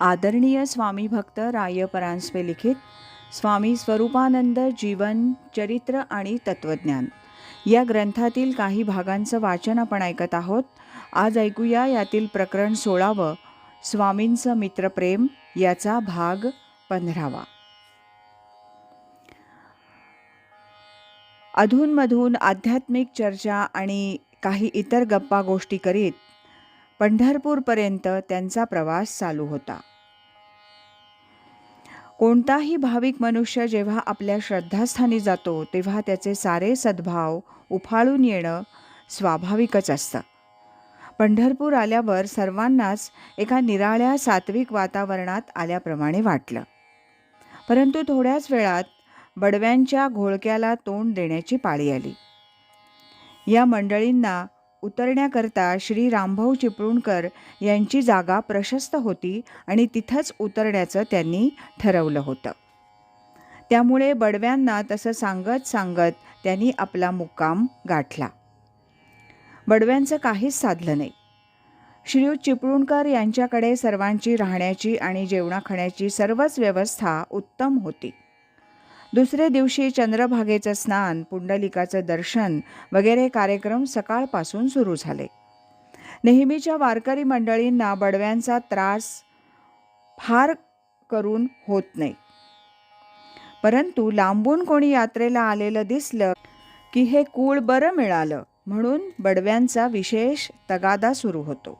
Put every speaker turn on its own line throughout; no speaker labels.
आदरणीय स्वामी भक्त राय लिखित स्वामी स्वरूपानंद जीवन चरित्र आणि तत्वज्ञान. या ग्रंथातील काही भागांचं वाचन आपण ऐकत आहोत. आज ऐकूया यातील प्रकरण सोळावं स्वामींचं मित्रप्रेम याचा भाग पंधरावा. अधूनमधून आध्यात्मिक चर्चा आणि काही इतर गप्पा गोष्टी करीत पंढरपूरपर्यंत त्यांचा प्रवास चालू होता. कोणताही भाविक मनुष्य जेव्हा आपल्या श्रद्धास्थानी जातो तेव्हा त्याचे सारे सद्भाव उफाळून येणं स्वाभाविकच असतं. पंढरपूर आल्यावर सर्वांनाच एका निराळ्या सात्विक वातावरणात आल्याप्रमाणे वाटलं. परंतु थोड्याच वेळात बडव्यांच्या घोळक्याला तोंड देण्याची पाळी आली. या मंडळींना उतरण्याकरता श्री रामभाऊ चिपळूणकर यांची जागा प्रशस्त होती आणि तिथंच उतरण्याचं त्यांनी ठरवलं होतं. त्यामुळे बडव्यांना तसं सांगत सांगत त्यांनी आपला मुक्काम गाठला. बडव्यांचं काहीच साधलं नाही. श्रीयुत चिपळूणकर यांच्याकडे सर्वांची राहण्याची आणि जेवणाखाण्याची सर्वच व्यवस्था उत्तम होती. दुसरे दिवशी चंद्रभागेचं स्नान पुंडलिकाचं दर्शन वगैरे कार्यक्रम सकाळपासून सुरू झाले. नेहमीच्या वारकरी मंडळींना बडव्यांचा त्रास फार करून होत नाही. परंतु लांबून कोणी यात्रेला आलेलं दिसलं की हे कूळ बरं मिळालं म्हणून बडव्यांचा विशेष तगादा सुरू होतो.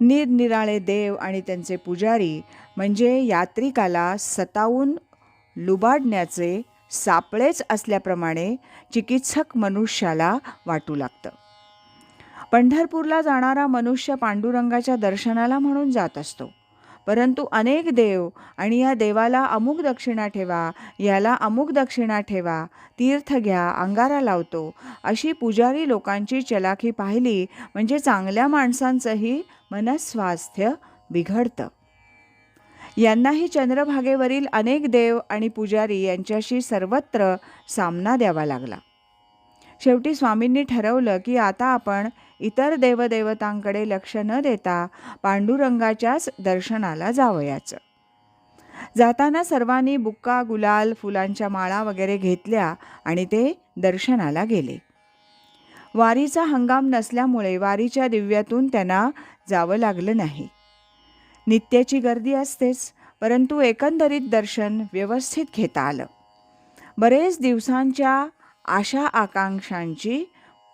निरनिराळे देव आणि त्यांचे पुजारी म्हणजे यात्रिकाला सतावून लुबाडण्याचे सापळेच असल्याप्रमाणे चिकित्सक मनुष्याला वाटू लागतं. पंढरपूरला जाणारा मनुष्य पांडुरंगाच्या दर्शनाला म्हणून जात असतो. परंतु अनेक देव आणि या देवाला अमुक दक्षिणा ठेवा याला अमुक दक्षिणा ठेवा तीर्थ घ्या अंगारा लावतो अशी पुजारी लोकांची चलाखी पाहिली म्हणजे चांगल्या माणसांचंही मनस्वास्थ्य बिघडतं. यांनाही चंद्रभागेवरील अनेक देव आणि पुजारी यांच्याशी सर्वत्र सामना द्यावा लागला. शेवटी स्वामींनी ठरवलं की आता आपण इतर देवदेवतांकडे लक्ष न देता पांडुरंगाच्याच दर्शनाला जावयाचं. जाताना सर्वांनी बुक्का गुलाल फुलांच्या माळा वगैरे घेतल्या आणि ते दर्शनाला गेले. वारीचा हंगाम नसल्यामुळे वारीच्या दिव्यातून त्यांना जावं लागलं नाही. नित्याची गर्दी असतेच परंतु एकंदरीत दर्शन व्यवस्थित घेता आलं. बरेच दिवसांच्या आशा आकांक्षांची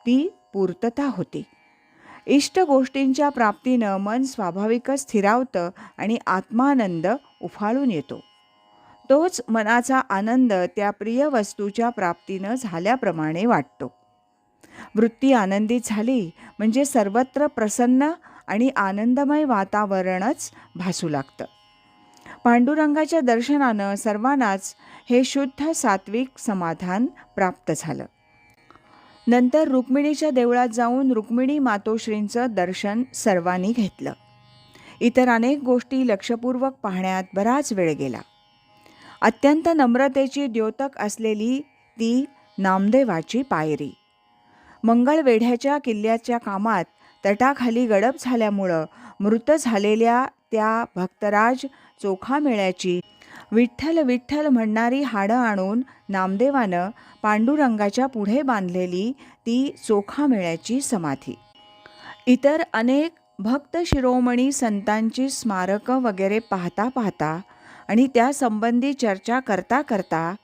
ती पूर्तता होती. इष्ट गोष्टींच्या प्राप्तीनं मन स्वाभाविकच स्थिरावतं आणि आत्मानंद उफाळून येतो. तोच मनाचा आनंद त्या प्रिय वस्तूच्या प्राप्तीनं झाल्याप्रमाणे वाटतो. वृत्ती आनंदित झाली म्हणजे सर्वत्र प्रसन्न आणि आनंदमय वातावरणच भासू लागतं. पांडुरंगाच्या दर्शनानं सर्वांनाच हे शुद्ध सात्विक समाधान प्राप्त झालं. नंतर रुक्मिणीच्या देवळात जाऊन रुक्मिणी मातोश्रींचं दर्शन सर्वांनी घेतलं. इतर अनेक गोष्टी लक्षपूर्वक पाहण्यात बराच वेळ गेला. अत्यंत नम्रतेची द्योतक असलेली ती नामदेवाची पायरी. मंगळवेढ्याच्या किल्ल्याच्या कामात तटाखाली गडप झाल्यामुळं मृत झालेल्या त्या भक्तराज चोखामेळ्याची. विठ्ठल विठ्ठल म्हणणारी हाडं आणून नामदेवानं पांडुरंगाच्या पुढे बांधलेली ती चोखामेळ्याची समाधी. इतर अनेक भक्त शिरोमणी संतांची स्मारकं वगैरे पाहता पाहता आणि त्यासंबंधी चर्चा करता करता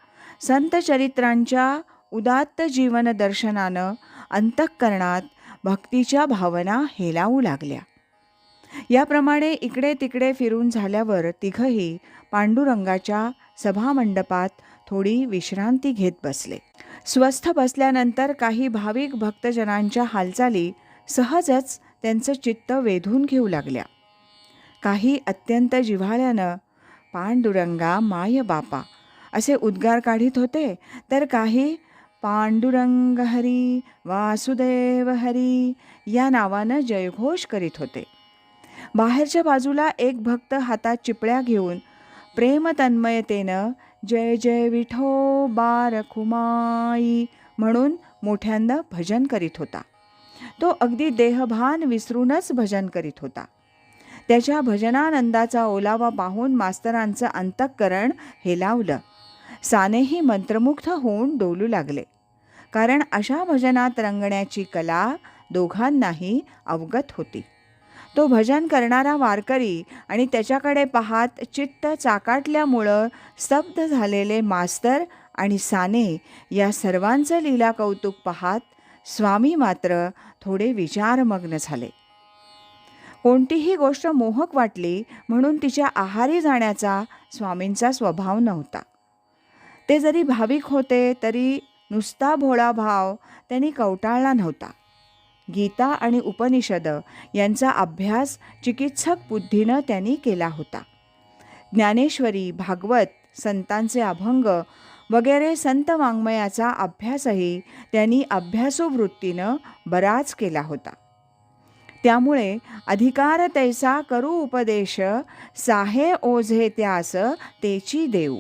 संतचरित्रांच्या उदात्त जीवनदर्शनानं अंतःकरणात भक्तीच्या भावना हेलावू लागल्या. याप्रमाणे इकडे तिकडे फिरून झाल्यावर तिघही पांडुरंगाच्या सभामंडपात थोडी विश्रांती घेत बसले. स्वस्थ बसल्यानंतर काही भाविक भक्तजनांच्या हालचाली सहजच त्यांचं चित्त वेधून घेऊ लागल्या. काही अत्यंत जिव्हाळ्यानं पांडुरंगा माय बापा असे उद्गार काढीत होते तर काही पांडुरंग हरी वासुदेव हरी या नावानं जयघोष करीत होते. बाहेरच्या बाजूला एक भक्त हातात चिपळ्या घेऊन प्रेमतन्मयतेनं जय जय विठो बारखुमाई म्हणून मोठ्यांदा भजन करीत होता. तो अगदी देहभान विसरूनच भजन करीत होता. त्याच्या भजनानंदाचा ओलावा पाहून मास्तरांचं अंतःकरण हेलावलं. सानेही मंत्रमुग्ध होऊन डोलू लागले. कारण अशा भजनात रंगण्याची कला दोघांनाही अवगत होती. तो भजन करणारा वारकरी आणि त्याच्याकडे पाहात चित्त चाकाटल्यामुळं स्तब्ध झालेले मास्तर आणि साने या सर्वांचं लीला कौतुक पाहात स्वामी मात्र थोडे विचारमग्न झाले. कोणतीही गोष्ट मोहक वाटली म्हणून तिच्या आहारी जाण्याचा स्वामींचा स्वभाव नव्हता. ते जरी भाविक होते तरी नुसता भोळा भाव त्यांनी कवटाळला नव्हता. गीता आणि उपनिषद यांचा अभ्यास चिकित्सक बुद्धीनं त्यांनी केला होता. ज्ञानेश्वरी भागवत संतांचे अभंग वगैरे संत वाङ्मयाचा अभ्यासही त्यांनी अभ्यासूवृत्तीनं बराच केला होता. त्यामुळे अधिकार तैसा करू उपदेश साहे ओझे त्यास तेची देऊ.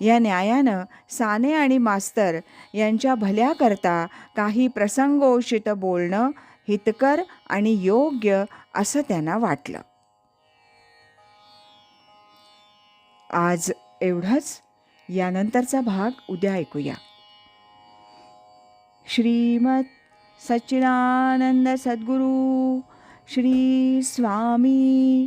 या न्यायानं साने आणि मास्तर यांच्या भल्याकरता काही प्रसंगोचित बोलणं हितकर आणि योग्य असं त्यांना वाटलं. आज एवढंच. यानंतरचा भाग उद्या ऐकूया. श्रीमत सच्चिदानंद सद्गुरू श्री स्वामी